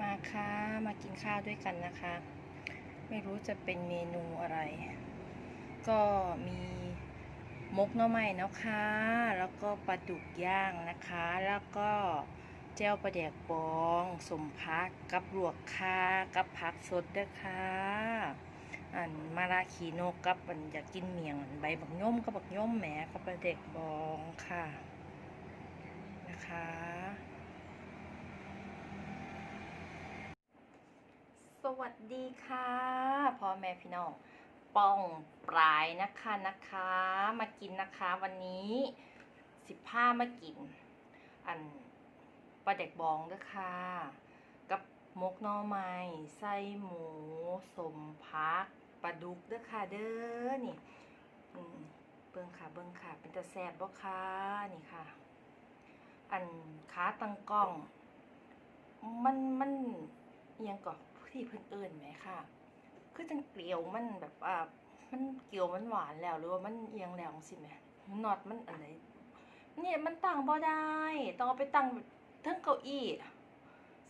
มาค่ะ มากินข้าวด้วยกันนะคะ ไม่รู้จะเป็นเมนูอะไร ก็มีมกหน่อไม้นะคะ แล้วก็ปลาดุกย่างนะคะ แล้วก็เจลปลาแดกบองสมพักกับลวกคากับผักสดด้วยค่ะอันมาราขีนกกับอันอยากกินเมียงอันใบบักย่มกับบักย่มแหมกับปลาแดกบองค่ะ นะคะ ส วัสดีค่ะพ่อแม่พี่น้องป้องปลายนะคะนะคะ มากินนะคะวันนี้สิบห้ามากิน อันปลาเด็กบองด้วยค่ะ กับมกน่อไม้ไส้หมูสมพักปลาดุกด้วยค่ะเด้อนี่เบิ้งค่ะเบิ้งค่ะ เป็นตะแซบบ่ค่ะนี่ค่ะ อันขาตังกล้อง มันมัน ก่อนที่เพิ่นเอิญไหมค่ะ คือจังเกลียวมันแบบว่ามันเกลียวมันหวานแล้วหรือว่ามันเอียงแล้วสิแม่น็อตมันอันไหนเนี่ยมันตั้งบ่ได้ต้องเอาไปตั้งทั้งเก้าอี้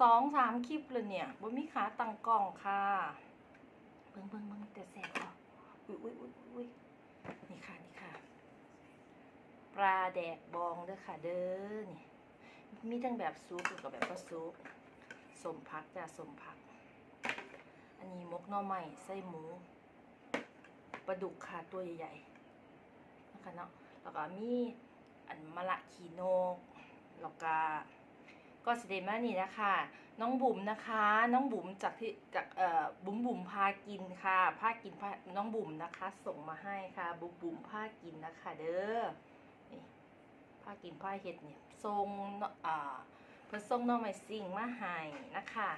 สองสามคลิปเลยเนี่ยบ่มีขาตั้งกล้องค่ะเบิ่งเบิ่งเบิ่งแต่แสบอะอุ้ยอุ้ยอุ้ยอุ้ยนี่ค่ะนี่ค่ะปลาแดกบองเด้อค่ะเด้อนี่มีทั้งแบบซุปแล้วก็แบบบ่ซุปสมพักจ้ะสมพัก หน่อไม้ไส้หมูปลาดุกค่ะตัวใหญ่ๆนะคะเนาะแล้วก็มีอันมะละขีโนกแล้วก็ก็สเดมานี่นะคะ น้องบุ๋มนะคะ น้องบุ๋มจากที่จากเอ่อบุ๋มบุ๋มพากินค่ะพากินพาน้องบุ๋มนะคะ ส่งมาให้ค่ะ บุ๋มบุ๋มพากินนะคะ เด้อนี่ผ้ากินผ้าเห็ดเนี่ยทรงเอ่าเพิ่นส่งหน้องไม้สิ่งมาให้นะคะ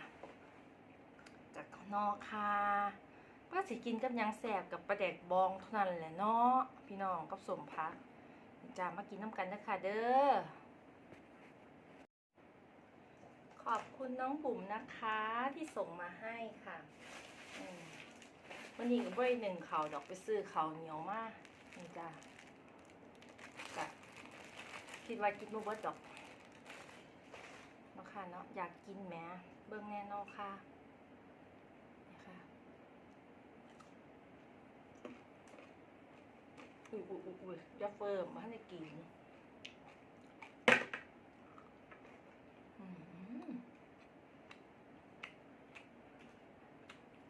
จากนอกค่ะก็สิกินกับยังแสบกับปลาแดกบองเท่านั้นแหละเนาะพี่น้องกับสมพักจะมากินน้ำกันนะคะเด้อขอบคุณน้องบุ๋มนะคะที่ส่งมาให้ค่ะอันนี้ก็บ่ได้หนึ่งเขาดอกไปซื้อเขาเหนียวมากนี่จ้ากะคิดว่ากินบ่เบิดดอกเนาะค่ะเนาะอยากกินแหมเบิ่งแน่นอนค่ะนี่ค่ะ อุ้ยอุ้ยอุ้ยอุ้ยอย่าเฟิร์มมาให้กิน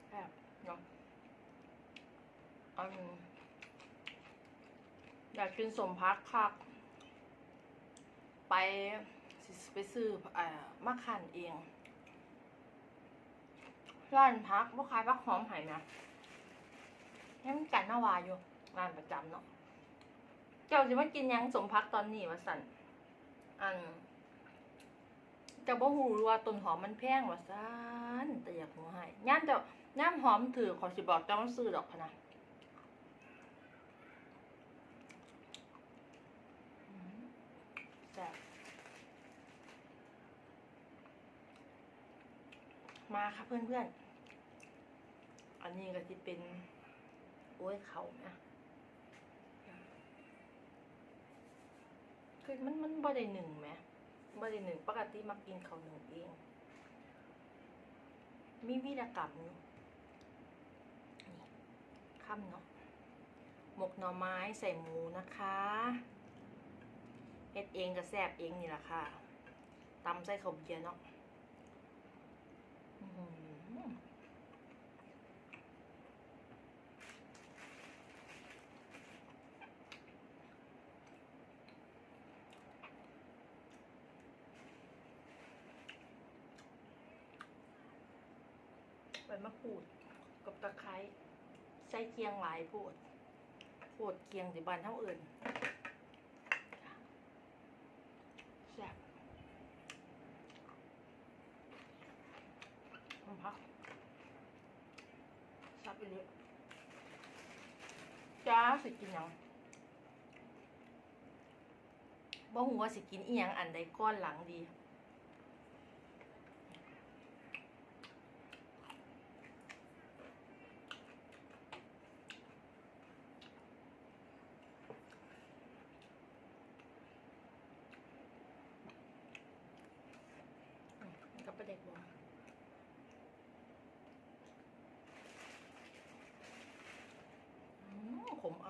แซ่บเนาะอันอยากกินสมพักคัก ไปไปซื้ออ่อมาขันเอง ร้านพักบ่ขายพักหอมไห่นะให้มันกันนาวาอยู่ ร้านประจำเนาะ เจ้าสิมากินยังสมพักตอนนี้วะสันอันเจ้าบ่ฮู้ว่าต้นหอมมันแพงวะสันแต่อยากฮู้ให้ย่ามเจ้าย่ามหอมถือขอสิบอกเจ้ามันซื้อดอกพะนะแซ่มาค่ะเพื่อนๆ อันนี้ก็จะเป็น โอ้ยเขานะ คือมันมันบ่ได้หนึ่งไหมบ่ได้หนึ่งปกติมากินเขาวหนึ่งเอง มีวิรกรรมนี่ค่ำเนาะหมกหน่อไม้ใส่หมูนะคะเฮ็ดเองกับแซบเองนี่แหละค่ะตำใส่ข้าวเบียร์เนาะอื้อหือใบ มะกรูดกับตะไคร้ใส่เคียงหลายโพดโพดเคียงสิบานเท่าอื่นแซ่บมันพักซับไปเลยจ้าสิกินยังบ่หัวาสิกินอีหยังอันใดก้อนหลังดี อืมแล้วก็ประเด็กบัว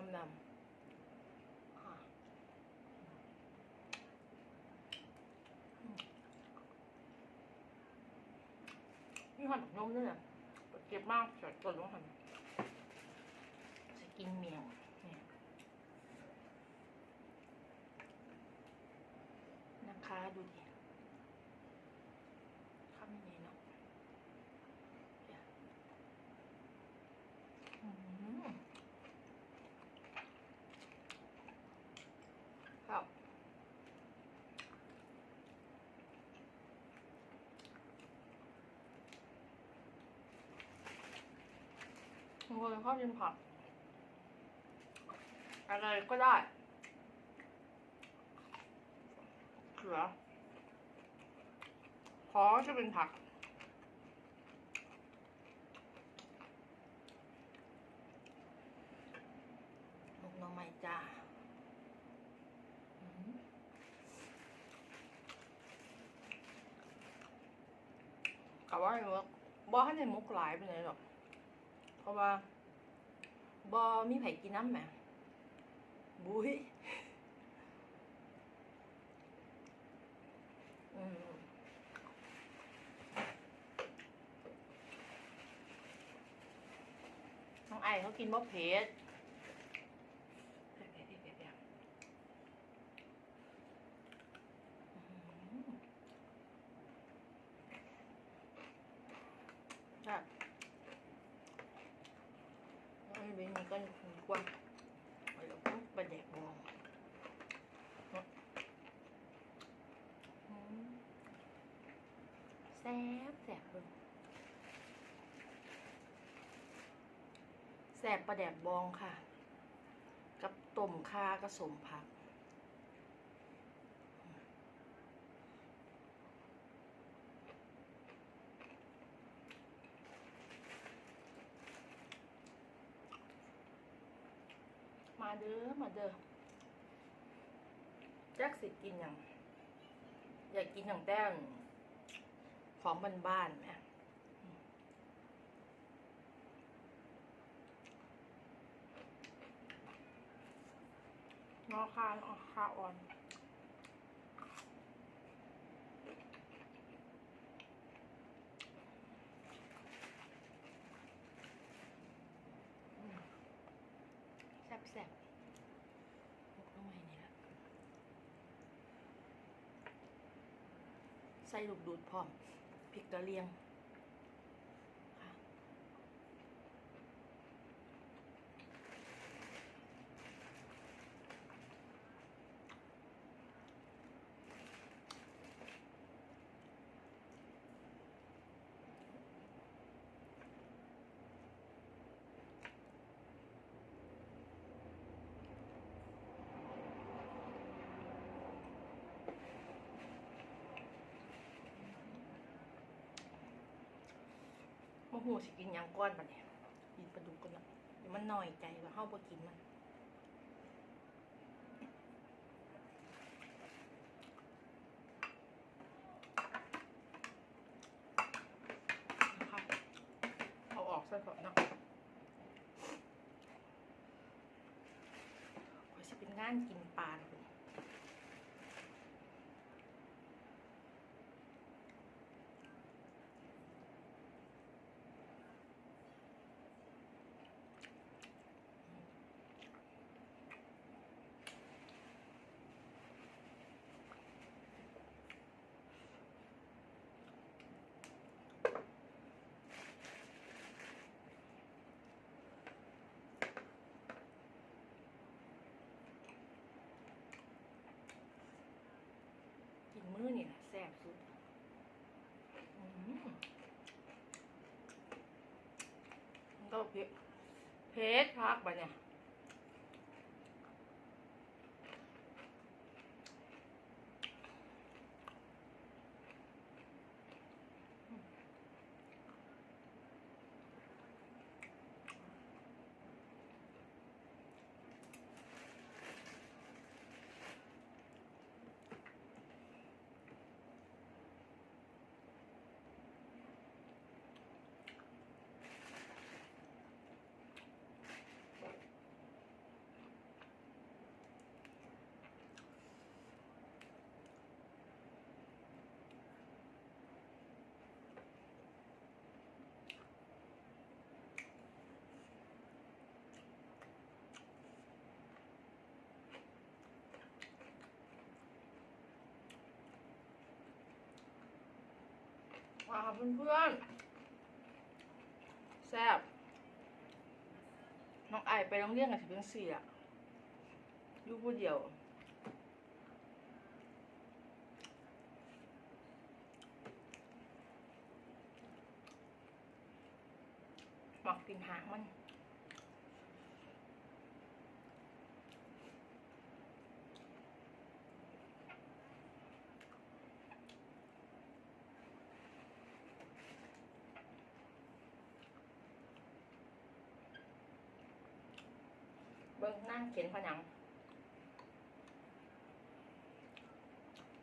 ำดำค่ะอืมนี่ หันนมด้วยเนี่ยเก็บมากจอดจนว่าหันจะกินเมียงเนี่ยนะคะดูดิข้ามยังไงเนาะเนี่ยอืมครับ บาง คนชอบกินผัก อะไรก็ได้เขือขอจะเป็นผัก ลูกหน้องไม้จ้าอืมกะว่าอยู่ว่าบ่ให้ในมุกหลายไปไหนใดหรอกเพ ราะว่าบอมีไผกินน้ำแหมบุ้ยอืมน้องไอเขากินบ่เผ็ดเผ็ดเผ็ดเผ็ดเผ็ดเผ็ดอื้อหือแบบ Ay, bên mình cân quăng Rồi nó cũng bà đẹp bò Đó. Ừ. Xẹp xẹp luôn แสบประแดดบองค่ะ กับต้มข่ากระสมผัก มาเด้อมาเด้อจักสิกินอย่าง อยากกินอย่างแต้ม ของบ้านๆไหมงอคาออคาอ่อนแซ่บแซ่บพวกน้องใหม่นี่ละใส่ลูกดูดพร้อม พริกกะเลียง มะหูสิกินหยังก้อนปะเนี่ยกินปลาดุกกันละเดี๋ยวมันหน่อยใจว่าเฮาบ่กินมันนะคะเอาออกซะก่อนเนาะขอสิเป็นงานกินปลาเนาะบัดนี้ กินมื้อนี่แหละแซ่บสุดอืมมันก็ เพชรพักไปเนี่ย ว้าวเพื่อนๆแซ่บน้องไอไปโรงเรียนกับสิเป็นเสียอยู่ผู้เดียว หมักกินหางมัน เบิ่งนั่งเขียนผนัง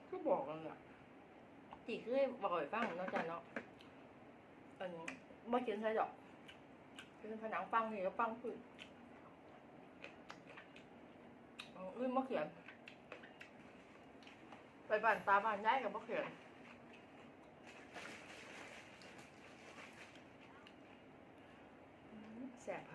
ก็บอกกันแหละจีเคือบอกให้ฟังเนาะจ้ะเนาะอันนี้บ่เขียนใช่ดอกเขียนผนังฟังนี่ก็ฟังขึ้นอันอื่นบ่เขียน ไปบ้านตาบ้านย้ายกับบ่เขียนแซ่บค่ะ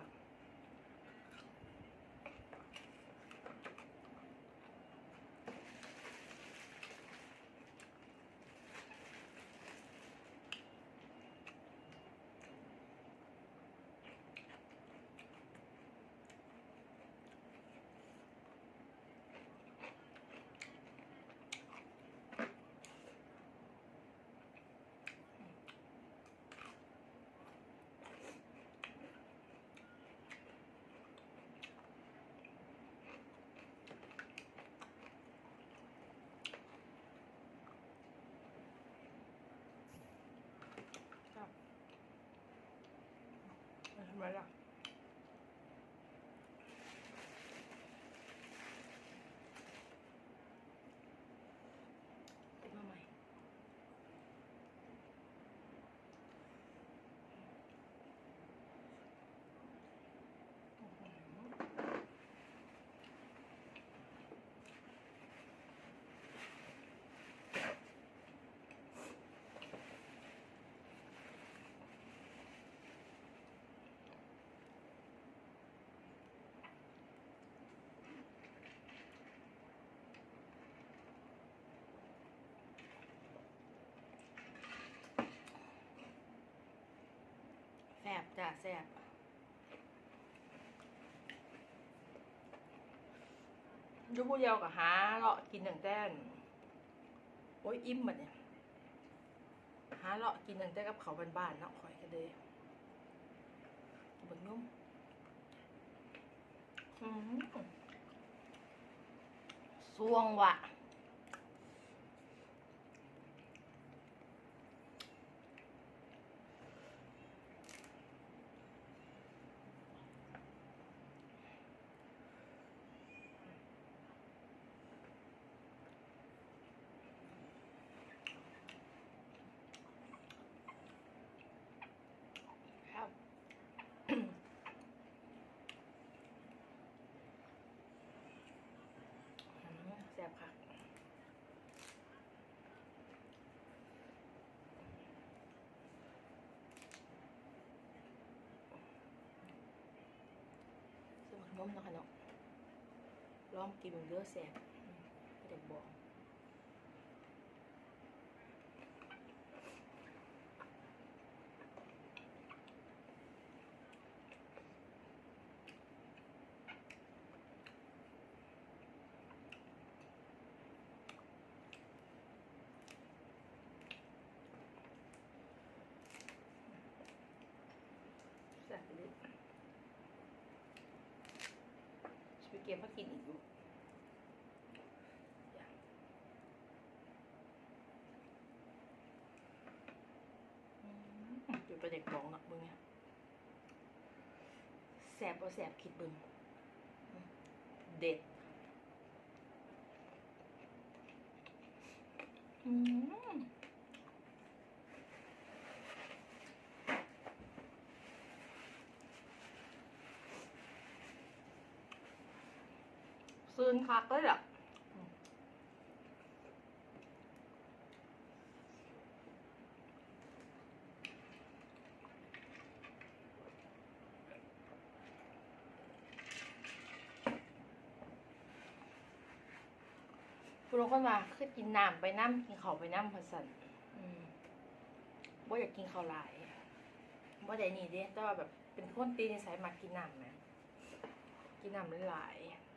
ติดมาใหม่แซ่บจ้ะแซ่บ ยูผู้เดียวกับหาเลาะกินหนังแต่นโอ้ยอิ่มบัดเนี่ยหาเลาะกินหนังแต่กับเขาบ้านๆเนาะข่อยก็เลยบนนุ่มอืมสวงว่ะ ครับ อืมแซ่บค่ะ ส มักนมเนาะค่ะเนาะลองกินมันเยอะแสบเด็กบอกแซ่บไปเลยจะไปเก็บ มากินอีกอยู่อย่างอืมจุดประเด็กบอกเนาะมึงเนี่ยแสบบ่แสบคิดเบึงอืมเด็ด อืม ซึนคักเลยอะคุณลงคนมาคือกินน้ำไปน้ำกินข้าไปน้ำพัสันอืมว่าอยากกินข้าวหลายว่าได้นี่เด้แต่ว่าแบบเป็นคนตีนิสัยมากินน้ำนะกินน้ำหลายๆ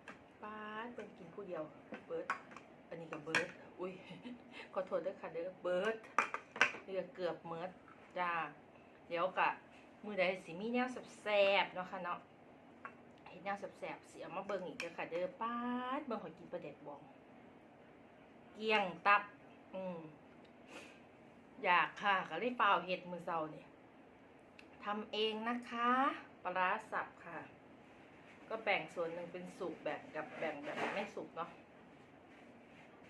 ป้าเป็นกินผู้เดียว เบิร์ดอันนี้ก็เบิร์ดอุ้ยขอโทษด้วยค่ะเด้อเบิร์ดนี่ก็เกือบเมิร์ดจ้าเดี๋ยวกะมือใดสิมีแนวแซ่บๆเนาะค่ะเนาะเห็นแนวแซ่บๆเสียมาเบิ่งอีกเด้อค่ะ เด้อป้าดเบิ่งขอกินปลาเด็ดบองเกียงตับ อืมอยากค่ะก็เลยเปล่าวเห็ดมือเซาเนี่ยทำเองนะคะ ปลาร้าสับค่ะ แบ่งส่วนหนึ่งเป็นสุกแบบกับแบ่งแบบไม่สุกเนาะ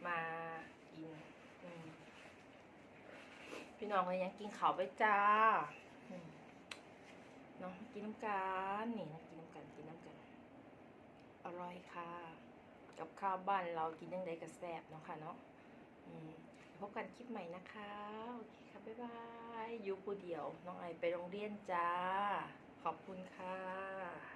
มากินพี่น้องเลยยังกินข้าวไปจ้าเนาะกินน้ำกันนี่นะกินน้ำกันกินน้ำกันอร่อยค่ะ กับข้าวบ้านเรากินยังไงก็แซ่บเนาะค่ะเนาะพบกันคลิปใหม่นะคะโอเคค่ะบ๊ายบายอยู่ผู้เดียว น้องไอไปโรงเรียนจ้า ขอบคุณค่ะ